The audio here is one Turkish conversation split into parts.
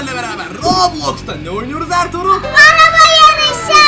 sizlerle beraber Roblox'ta ne oynuyoruz Ertuğrul? Araba yarışı.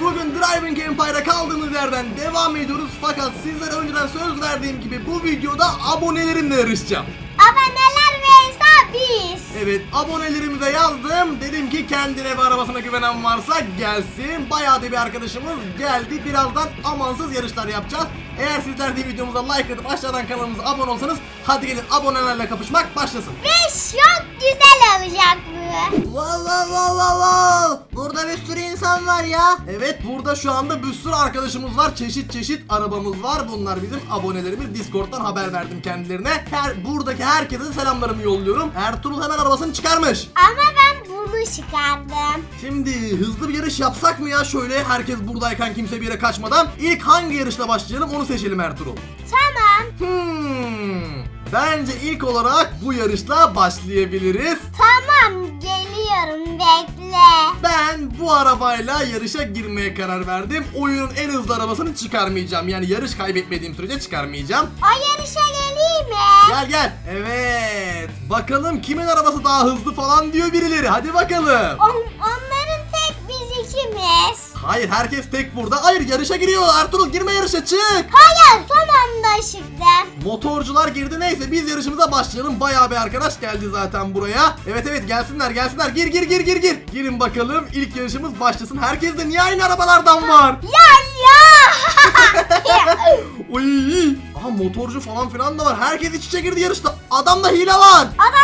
Bugün Driving Empire'a kaldığımız yerden devam ediyoruz fakat sizlere önceden söz verdiğim gibi bu videoda abonelerimle yarışacağım. Aboneler ve biz. Evet abonelerimize yazdım. Dedim ki kendine ve arabasına güvenen varsa gelsin. Bayağı da bir arkadaşımız geldi. Birazdan amansız yarışlar yapacağız. Eğer sizler de videomuza like atıp aşağıdan kanalımıza abone olsanız hadi gelin abonelerle kapışmak başlasın. Ve çok güzel olacak bu. Wow wow wow wow wow. Burada bir sürü insan var ya. Evet burada şu anda bir sürü arkadaşımız var. Çeşit çeşit arabamız var. Bunlar bizim abonelerimiz. Discord'dan haber verdim kendilerine. Her buradaki herkese selamlarımı yolluyorum. Ertuğrul hemen arabasını çıkarmış. Ama ben bunu çıkardım. Şimdi hızlı bir yarış yapsak mı ya şöyle herkes buradayken kimse bir yere kaçmadan İlk hangi yarışla başlayalım onu seçelim Ertuğrul. Tamam. Hmm. Bence ilk olarak bu yarışla başlayabiliriz. Tamam geliyorum bekle. Ben bu arabayla yarışa girmeye karar verdim. Oyunun en hızlı arabasını çıkarmayacağım. Yani yarış kaybetmediğim sürece çıkarmayacağım. O yarışa geleyim mi? Gel gel. Evet. Bakalım kimin arabası daha hızlı falan diyor birileri. Hadi bakalım. On- onların tek biz ikimiz. Hayır herkes tek burada. Hayır yarışa giriyor. Ertuğrul girme yarışa çık. Hayır son anda çıktım. Motorcular girdi neyse biz yarışımıza başlayalım. Bayağı bir arkadaş geldi zaten buraya. Evet evet gelsinler gelsinler. Gir gir gir gir gir. Girin bakalım ilk yarışımız başlasın. Herkes de niye aynı arabalardan var? Ya ya. Uy. Aha motorcu falan filan da var. Herkes iç içe girdi yarışta. Adamda hile var. Var.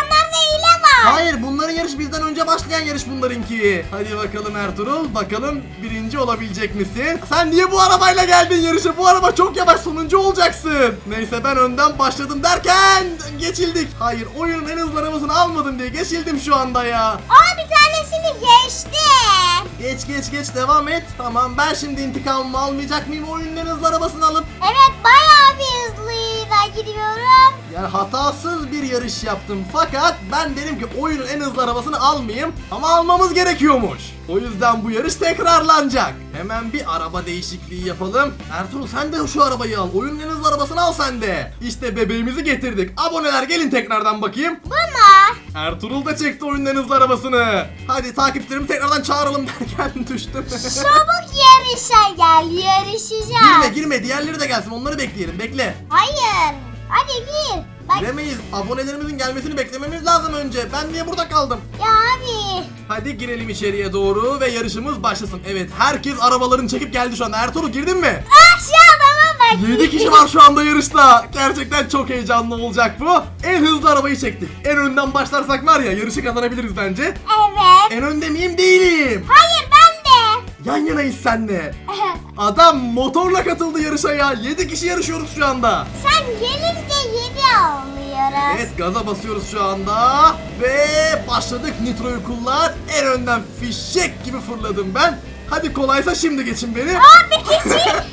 Hayır bunların yarışı bizden önce başlayan yarış bunlarınki. Hadi bakalım Ertuğrul. Bakalım birinci olabilecek misin? Sen niye bu arabayla geldin yarışa? Bu araba çok yavaş sonuncu olacaksın. Neyse ben önden başladım derken geçildik. Hayır oyunun en hızlı arabasını almadım diye geçildim şu anda ya. Aa bir tanesini geçti. Geç geç geç devam et. Tamam ben şimdi intikamımı almayacak mıyım oyunun en hızlı arabasını alıp? Evet bayağı gidiyorum. Yani hatasız bir yarış yaptım fakat ben dedim ki oyunun en hızlı arabasını almayayım ama almamız gerekiyormuş. O yüzden bu yarış tekrarlanacak. Hemen bir araba değişikliği yapalım. Ertuğrul sen de şu arabayı al. Oyunun en hızlı arabasını al sen de. İşte bebeğimizi getirdik. Aboneler gelin tekrardan bakayım. Bana. Ertuğrul da çekti oyunun en hızlı arabasını. Hadi takipçilerimi tekrardan çağıralım derken düştüm. Çabuk yarışa gel yarışacağız. girme girme diğerleri de gelsin onları bekleyelim bekle. Hayır. Hadi gir. Bak Giremeyiz. Abonelerimizin gelmesini beklememiz lazım önce. Ben niye burada kaldım? ya abi. Hadi girelim içeriye doğru ve yarışımız başlasın. Evet herkes arabalarını çekip geldi şu anda. Ertuğrul girdin mi? Bak. 7 kişi var şu anda yarışta. Gerçekten çok heyecanlı olacak bu. En hızlı arabayı çektik. En önden başlarsak var ya yarışı kazanabiliriz bence. Evet. En önde miyim? Değilim. Hayır ben de. Yan yanayız senle. Adam motorla katıldı yarışa ya. 7 kişi yarışıyoruz şu anda. Sen gelince yedi alıyoruz. Evet gaza basıyoruz şu anda. Ve başladık nitroyu kullan. En önden fişek gibi fırladım ben. Hadi kolaysa şimdi geçin beni. Abi yanıma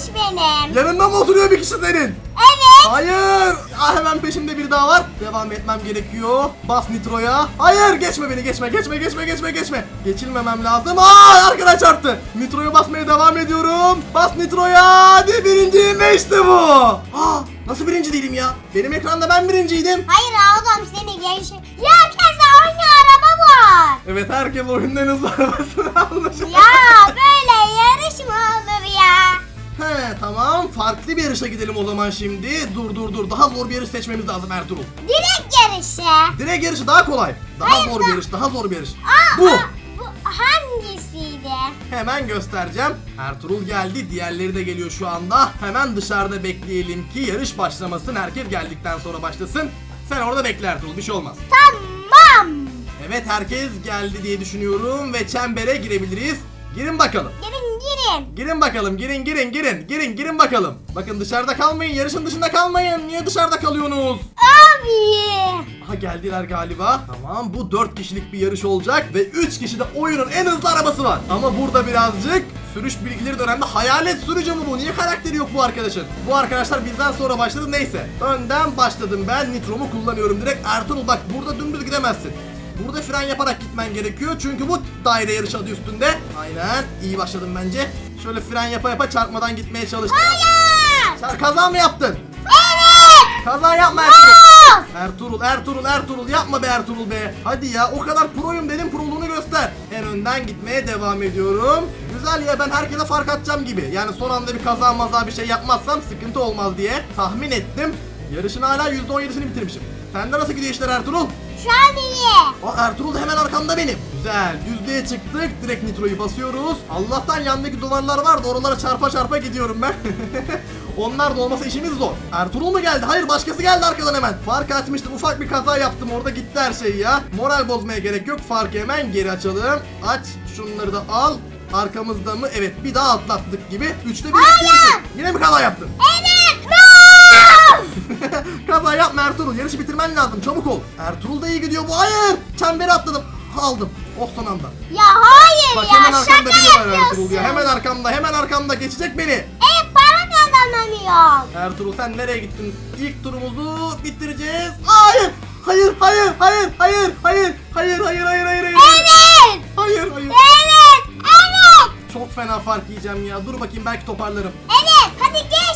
atlamış benim. Yanında mı oturuyor bir kişi senin? Evet. Hayır. Ah, hemen peşimde biri daha var. Devam etmem gerekiyor. Bas nitroya. Hayır geçme beni geçme geçme geçme geçme geçme. Geçilmemem lazım. Aa arkadaş çarptı. Nitroya basmaya devam ediyorum. Bas nitroya. Hadi birinciyim ve işte bu. Aa nasıl birinci değilim ya? Benim ekranda ben birinciydim. Hayır adam seni genç. Ya herkeste aynı araba var. Evet herkes oyunun en hızlı arabasını almış. Ya böyle yarış mı olur? He tamam farklı bir yarışa gidelim o zaman şimdi. Dur dur dur daha zor bir yarış seçmemiz lazım Ertuğrul. Direkt yarışı. Direkt yarışı daha kolay. Daha Hayır, zor da- bir yarış daha zor bir yarış. Aa, Bu. aa, bu hangisiydi? Hemen göstereceğim. Ertuğrul geldi. Diğerleri de geliyor şu anda. Hemen dışarıda bekleyelim ki yarış başlamasın. Herkes geldikten sonra başlasın. Sen orada bekle Ertuğrul. Bir şey olmaz. Tamam. Evet herkes geldi diye düşünüyorum ve çembere girebiliriz. Girin bakalım. Girin girin. Girin bakalım. Girin girin girin. Girin girin bakalım. Bakın dışarıda kalmayın. Yarışın dışında kalmayın. Niye dışarıda kalıyorsunuz? Abi. Aha geldiler galiba. Tamam bu 4 kişilik bir yarış olacak ve 3 kişi de oyunun en hızlı arabası var. Ama burada birazcık sürüş bilgileri de önemli. Hayalet sürücü mü bu? Niye karakteri yok bu arkadaşın? Bu arkadaşlar bizden sonra başladı neyse. Önden başladım ben. Nitromu kullanıyorum direkt. Ertuğrul bak burada dümdüz gidemezsin. Burada fren yaparak gitmen gerekiyor çünkü bu daire yarış adı üstünde. Aynen iyi başladım bence. Şöyle fren yapa yapa çarpmadan gitmeye çalıştım. Hayır. Sen kaza mı yaptın? Evet. Kaza yapma Ertuğrul. Ertuğrul, Ertuğrul, Ertuğrul yapma be Ertuğrul be. Hadi ya o kadar proyum dedim proluğunu göster. En önden gitmeye devam ediyorum. Güzel ya ben herkese fark atacağım gibi. Yani son anda bir kaza maza bir şey yapmazsam sıkıntı olmaz diye tahmin ettim. Yarışın hala %17'sini bitirmişim. Sende nasıl gidiyor işler Ertuğrul? Şu an iyi. Ertuğrul da hemen arkamda benim. Güzel. Düzlüğe çıktık. Direkt nitroyu basıyoruz. Allah'tan yandaki duvarlar var da oralara çarpa çarpa gidiyorum ben. Onlar da olmasa işimiz zor. Ertuğrul mu geldi? Hayır başkası geldi arkadan hemen. Fark açmıştım. Ufak bir kaza yaptım orada gitti her şey ya. Moral bozmaya gerek yok. Farkı hemen geri açalım. Aç. Şunları da al. Arkamızda mı? Evet bir daha atlattık gibi. Üçte bir. Hayır! Yine mi kaza yaptın? Evet. Kaza yapma Ertuğrul. Yarışı bitirmen lazım. Çabuk ol. Ertuğrul da iyi gidiyor bu. Hayır. Çemberi atladım. Aldım. Oh son anda. Ya hayır Bak ya hemen şaka arkamda biri var Ertuğrul yapıyorsun. ya. Hemen arkamda. Hemen arkamda. Geçecek beni. E para kazanamıyorum. Ertuğrul sen nereye gittin? İlk turumuzu bitireceğiz. Hayır. Hayır. Hayır. Hayır. Hayır. Hayır. Hayır. Hayır. Hayır. Hayır. Hayır. Evet. Hayır. Hayır. Evet. Evet. Çok fena fark yiyeceğim ya. Dur bakayım belki toparlarım. Evet. Hadi. Geç.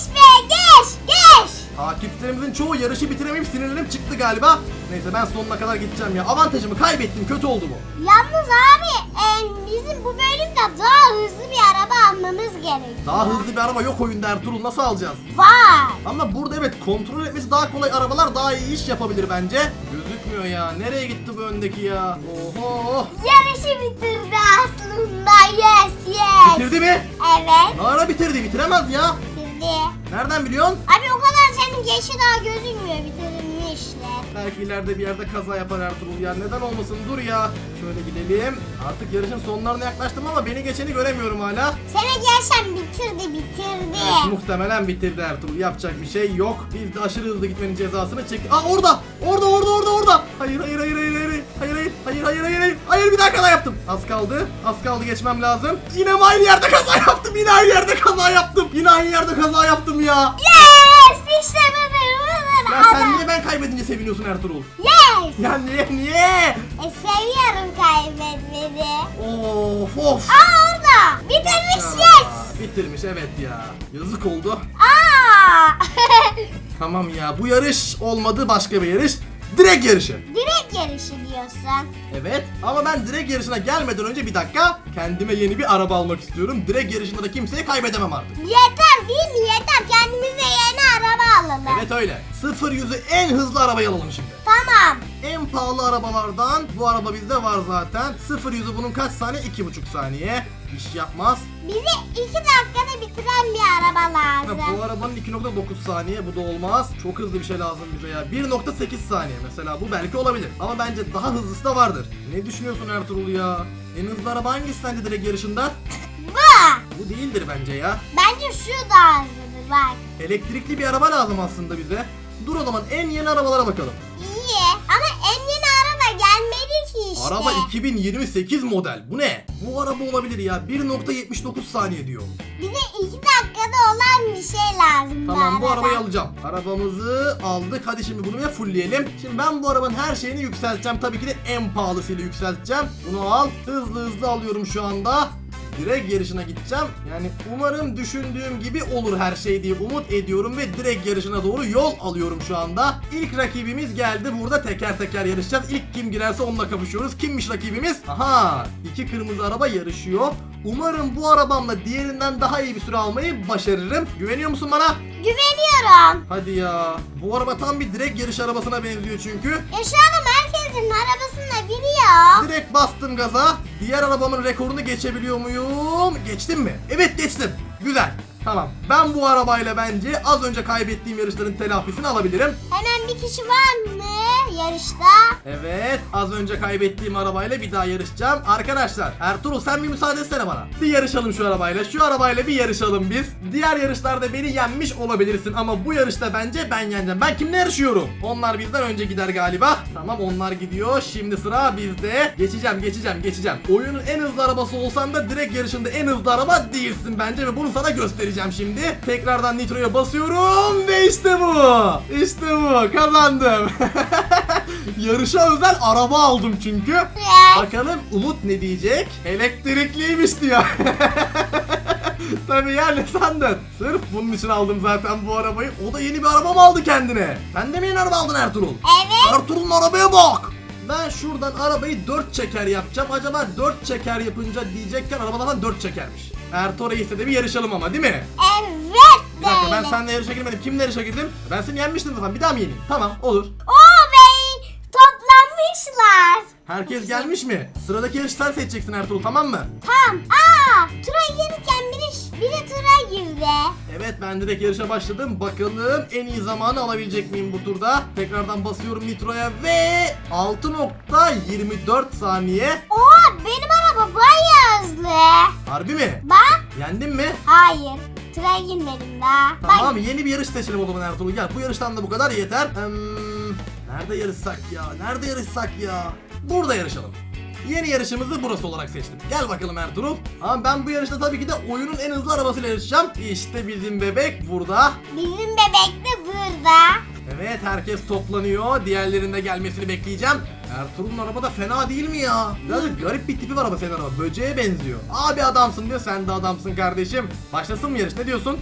Takipçilerimizin çoğu yarışı bitiremeyip sinirlerim çıktı galiba. Neyse ben sonuna kadar gideceğim ya. Avantajımı kaybettim. Kötü oldu bu. Yalnız abi e, bizim bu bölümde daha hızlı bir araba almamız gerekiyor. Daha hızlı bir araba yok oyunda Ertuğrul. Nasıl alacağız? Var. Ama burada evet kontrol etmesi daha kolay arabalar daha iyi iş yapabilir bence. Gözükmüyor ya. Nereye gitti bu öndeki ya? Oho. Yarışı bitirdi aslında. Yes yes. Bitirdi mi? Evet. Ne ara bitirdi? Bitiremez ya. Bitirdi. Nereden biliyorsun? Abi o kadar senin geçi daha gözükmüyor bitirilmişler. Belki ileride bir yerde kaza yapar Ertuğrul ya. Neden olmasın? Dur ya. Şöyle gidelim. Artık yarışın sonlarına yaklaştım ama beni geçeni göremiyorum hala. Sana gelsen bitirdi bitirdi. Evet, muhtemelen bitirdi Ertuğrul. Yapacak bir şey yok. Biz de aşırı hızlı gitmenin cezasını çektik. Aa orada! Orada orada orada orada! Hayır hayır hayır hayır hayır hayır hayır hayır hayır hayır hayır hayır bir daha kaza yaptım. Az kaldı. Az kaldı geçmem lazım. Yine aynı yerde kaza yaptım. Yine aynı yerde kaza yaptım. Yine aynı yerde kaza yaptım ya. İşte Ya sen niye ben kaybedince seviniyorsun Ertuğrul? Yes. Ya niye niye? E, seviyorum kaybetmeni. Of of. Aa orada. Bitirmiş Aa, yes. Bitirmiş evet ya. Yazık oldu. Aa. Tamam ya bu yarış olmadı başka bir yarış. Direkt yarışı. Direkt yarışı diyorsun. Evet ama ben direkt yarışına gelmeden önce bir dakika kendime yeni bir araba almak istiyorum. Direkt yarışında da kimseyi kaybedemem artık. Yeter değil mi yeter kendimize araba alalım. Evet öyle. 0 yüzü en hızlı arabayı alalım şimdi. Tamam. En pahalı arabalardan bu araba bizde var zaten. 0 yüzü bunun kaç saniye? 2,5 saniye. İş yapmaz. Bize iki dakikada bitiren bir araba Ha, lazım. bu arabanın 2.9 saniye bu da olmaz. Çok hızlı bir şey lazım bize ya. 1.8 saniye mesela bu belki olabilir. Ama bence daha hızlısı da vardır. Ne düşünüyorsun Ertuğrul ya? En hızlı araba hangisi sence direkt yarışında? Bu. Bu değildir bence ya. Bence şu daha hızlıdır bak. Elektrikli bir araba lazım aslında bize. Dur o zaman en yeni arabalara bakalım. İyi ama en yeni araba gelmedi ki işte. Araba 2028 model. Bu ne? Bu araba olabilir ya. 1.79 saniye diyor. Bize iki dakikada olan bir şey lazım Tamam bu arada. arabayı alacağım. Arabamızı aldık. Hadi şimdi bunu bir fullleyelim. Şimdi ben bu arabanın her şeyini yükselteceğim. Tabii ki de en pahalısıyla yükselteceğim. Bunu al. Hızlı hızlı alıyorum şu anda. Direkt yarışına gideceğim. Yani umarım düşündüğüm gibi olur her şey diye umut ediyorum ve direkt yarışına doğru yol alıyorum şu anda. İlk rakibimiz geldi. Burada teker teker yarışacağız. İlk kim girerse onunla kapışıyoruz. Kimmiş rakibimiz? Aha! iki kırmızı araba yarışıyor. Umarım bu arabamla diğerinden daha iyi bir süre almayı başarırım. Güveniyor musun bana? Güveniyorum. Hadi ya. Bu araba tam bir direkt yarış arabasına benziyor çünkü. Ya şu anda herkesin arabasında biniyor. Direkt bastım gaza. Diğer arabamın rekorunu geçebiliyor muyum? Geçtim mi? Evet geçtim. Güzel. Tamam. Ben bu arabayla bence az önce kaybettiğim yarışların telafisini alabilirim. Hemen bir kişi var mı yarışta? Evet. Az önce kaybettiğim arabayla bir daha yarışacağım. Arkadaşlar Ertuğrul sen bir müsaade etsene bana. Bir yarışalım şu arabayla. Şu arabayla bir yarışalım biz. Diğer yarışlarda beni yenmiş olabilirsin ama bu yarışta bence ben yeneceğim. Ben kimle yarışıyorum? Onlar bizden önce gider galiba. Tamam onlar gidiyor. Şimdi sıra bizde. Geçeceğim geçeceğim geçeceğim. Oyunun en hızlı arabası olsan da direkt yarışında en hızlı araba değilsin bence ve bunu sana göstereceğim şimdi. Tekrardan nitroya basıyorum ve işte bu. İşte bu. Kazandım. Yarışa özel araba aldım çünkü. Bakalım Umut ne diyecek? Elektrikliymiş diyor. Tabii ya ne sandın? Sırf bunun için aldım zaten bu arabayı. O da yeni bir araba mı aldı kendine? Sen de mi yeni araba aldın Ertuğrul? Evet. Ertuğrul'un arabaya bak. Ben şuradan arabayı 4 çeker yapacağım. Acaba 4 çeker yapınca diyecekken arabalardan 4 çekermiş. Ertuğrul istedi bir yarışalım ama değil mi? Evet. Bir dakika ben seninle yarışa girmedim. Kimle yarışa girdim? Ben seni yenmiştim zaten. Bir daha mı yeneyim? Tamam olur. Toplanmışlar. Herkes gelmiş mi? Sıradaki yarışı sen seçeceksin Ertuğrul tamam mı? Tamam. Aa tura girirken biri, biri tura girdi. Evet ben direkt yarışa başladım. Bakalım en iyi zamanı alabilecek miyim bu turda? Tekrardan basıyorum nitroya ve 6.24 saniye. Oo benim araba bayağı hızlı. Harbi mi? Bak. Yendin mi? Hayır. Tura girmedim daha. Tamam yeni bir yarış seçelim o zaman Ertuğrul. Gel bu yarıştan da bu kadar yeter. Hmm, nerede yarışsak ya? Nerede yarışsak ya? Burada yarışalım. Yeni yarışımızı burası olarak seçtim. Gel bakalım Ertuğrul. Ama ben bu yarışta tabii ki de oyunun en hızlı arabasıyla yarışacağım. İşte bizim bebek burada. Bizim bebek de burada. Evet herkes toplanıyor. Diğerlerinin de gelmesini bekleyeceğim. Ertuğrul'un araba da fena değil mi ya? Birazcık garip bir tipi var ama senin araba. Böceğe benziyor. Abi adamsın diyor. Sen de adamsın kardeşim. Başlasın mı yarış? Ne diyorsun?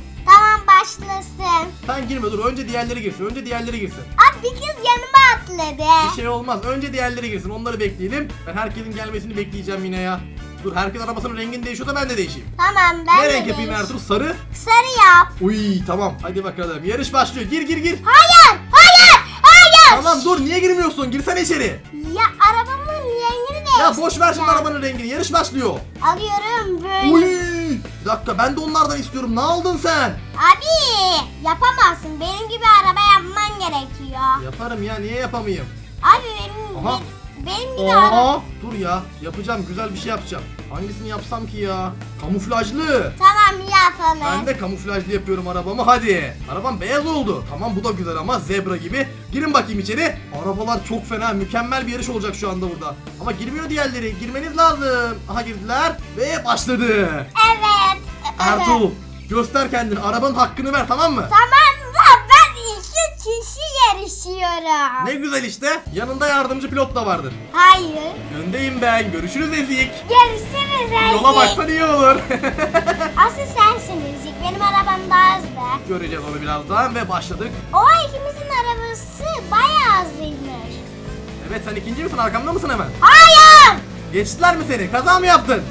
Başlasın. Sen girme dur. Önce diğerleri girsin. Önce diğerleri girsin. Abi bir kız yanıma atladı. Bir şey olmaz. Önce diğerleri girsin. Onları bekleyelim. Ben herkesin gelmesini bekleyeceğim yine ya. Dur herkes arabasının rengini değişiyor da ben de değişeyim. Tamam ben ne de renk yapayım değiş- Ertuğrul? Sarı. Sarı yap. Uy tamam. Hadi bakalım. Yarış başlıyor. Gir gir gir. Hayır, hayır, hayır. Tamam dur. Niye girmiyorsun? Girsene içeri. Ya arabamın rengini de. Ya boş ver şimdi arabanın rengini. Yarış başlıyor. Alıyorum böyle. Uy! Bir dakika ben de onlardan istiyorum. Ne aldın sen? Abi yapamazsın. Benim gibi araba yapman gerekiyor. Yaparım ya. Niye yapamayayım? Abi benim Aha. benim, benim gibi araba. Aa! Dur ya. Yapacağım. Güzel bir şey yapacağım. Hangisini yapsam ki ya? Kamuflajlı. Tamam yapalım. Ben de kamuflajlı yapıyorum arabamı hadi. Arabam beyaz oldu. Tamam bu da güzel ama zebra gibi. Girin bakayım içeri. Arabalar çok fena. Mükemmel bir yarış olacak şu anda burada. Ama girmiyor diğerleri. Girmeniz lazım. Aha girdiler. Ve başladı. Evet. Ertuğrul göster kendini. Arabanın hakkını ver tamam mı? Tamam da ben iki kişi yarışıyorum. Ne güzel işte. Yanında yardımcı pilot da vardır. Hayır. Öndeyim ben. Görüşürüz Ezik. Görüşürüz Erzik. Yola baksan iyi olur. Asıl sensin Erzik. Benim arabam daha hızlı. Göreceğiz onu birazdan ve başladık. O ikimizin arabası bayağı hızlıymış. Evet sen ikinci misin? Arkamda mısın hemen? Hayır. Geçtiler mi seni? Kaza mı yaptın?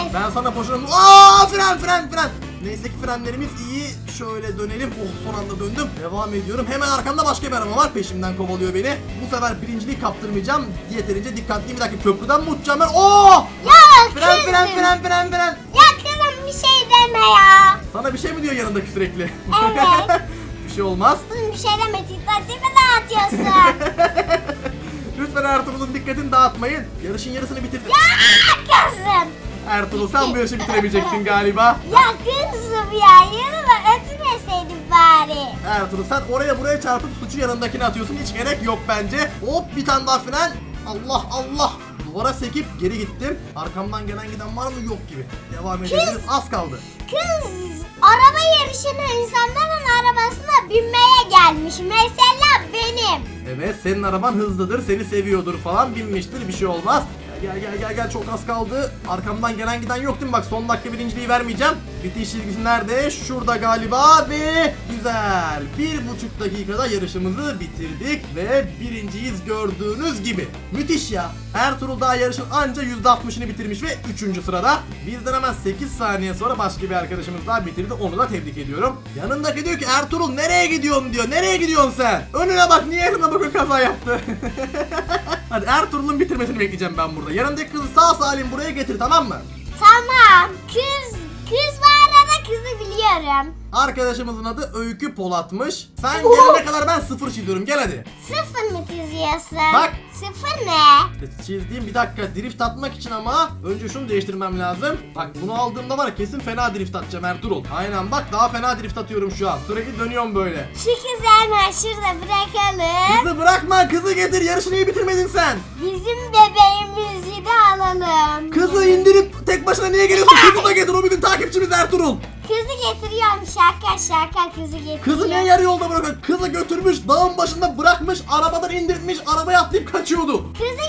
Enes. Ben sana boşuna... Aa fren fren fren. Neyse ki frenlerimiz iyi. Şöyle dönelim. Oh son anda döndüm. Devam ediyorum. Hemen arkamda başka bir araba var. Peşimden kovalıyor beni. Bu sefer birinciliği kaptırmayacağım. Yeterince dikkatliyim. Bir dakika köprüden mi uçacağım ben? Oo! Ya Fren kızım. fren fren fren fren. Ya kızım bir şey deme ya. Sana bir şey mi diyor yanındaki sürekli? Evet. bir şey olmaz. Bir şey deme. Dikkatimi dağıtıyorsun. Lütfen Ertuğrul'un dikkatini dağıtmayın. Yarışın yarısını bitirdik. ya kızım. Ertuğrul sen bu yarışı bitiremeyeceksin galiba. Ya kızım ya yanıma ötmeseydin bari. Ertuğrul sen oraya buraya çarpıp suçu yanındakine atıyorsun. Hiç gerek yok bence. Hop bir tane daha fren. Allah Allah. Duvara sekip geri gittim. Arkamdan gelen giden var mı? Yok gibi. Devam edebiliriz. Az kaldı. Kız araba yarışına insanların arabasına binmeye gelmiş. Mesela benim. Evet senin araban hızlıdır. Seni seviyordur falan. Binmiştir. Bir şey olmaz. Gel gel gel gel çok az kaldı. Arkamdan gelen giden yok değil mi? Bak son dakika birinciliği vermeyeceğim. Bitiş çizgisi nerede? Şurada galiba ve güzel. Bir buçuk dakikada yarışımızı bitirdik ve birinciyiz gördüğünüz gibi. Müthiş ya. Ertuğrul daha yarışın anca %60'ını bitirmiş ve 3. sırada. Bizden hemen 8 saniye sonra başka bir arkadaşımız daha bitirdi. Onu da tebrik ediyorum. Yanındaki diyor ki Ertuğrul nereye gidiyorsun diyor. Nereye gidiyorsun sen? Önüne bak niye önüne bakıyor kaza yaptı. Hadi Ertuğrul'un bitirmesini bekleyeceğim ben burada. Yanındaki kızı sağ salim buraya getir tamam mı? Tamam. Kız kız biliyorum. Arkadaşımızın adı Öykü Polat'mış. Sen gelene kadar ben sıfır çiziyorum. Gel hadi. Sıfır mı çiziyorsun? Bak. Sıfır ne? İşte Çizdiğim bir dakika drift atmak için ama önce şunu değiştirmem lazım. Bak bunu aldığımda var ya kesin fena drift atacağım Ertuğrul. Aynen bak daha fena drift atıyorum şu an. Sürekli dönüyorum böyle. Şu hemen şurada bırakalım. Kızı bırakma kızı getir yarışını iyi bitirmedin sen. Bizim bebeğimizi de alalım. Kızı indirip tek başına niye geliyorsun? Kızı da getir o bizim takipçimiz Ertuğrul. Kızı getiriyorum şaka şaka kızı getiriyorum. Kızı niye yarı yolda bırakıyor? Kızı götürmüş dağın başında bırakmış arabadan indirtmiş arabaya atlayıp kaçıyordu. Kızı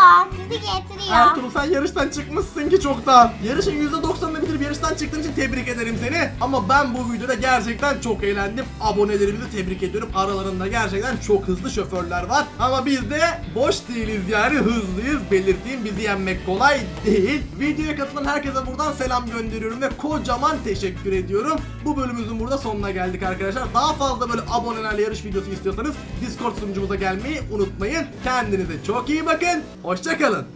getiriyor. Bizi getiriyor. Ertuğrul sen yarıştan çıkmışsın ki çoktan. Yarışın %90'ını bitirip yarıştan çıktığın için tebrik ederim seni. Ama ben bu videoda gerçekten çok eğlendim. Abonelerimizi tebrik ediyorum. Aralarında gerçekten çok hızlı şoförler var. Ama biz de boş değiliz yani hızlıyız. Belirteyim bizi yenmek kolay değil. Videoya katılan herkese buradan selam gönderiyorum ve kocaman teşekkür ediyorum. Bu bölümümüzün burada sonuna geldik arkadaşlar. Daha fazla böyle abonelerle yarış videosu istiyorsanız Discord sunucumuza gelmeyi unutmayın. Kendinize çok iyi bakın. Hoşçakalın.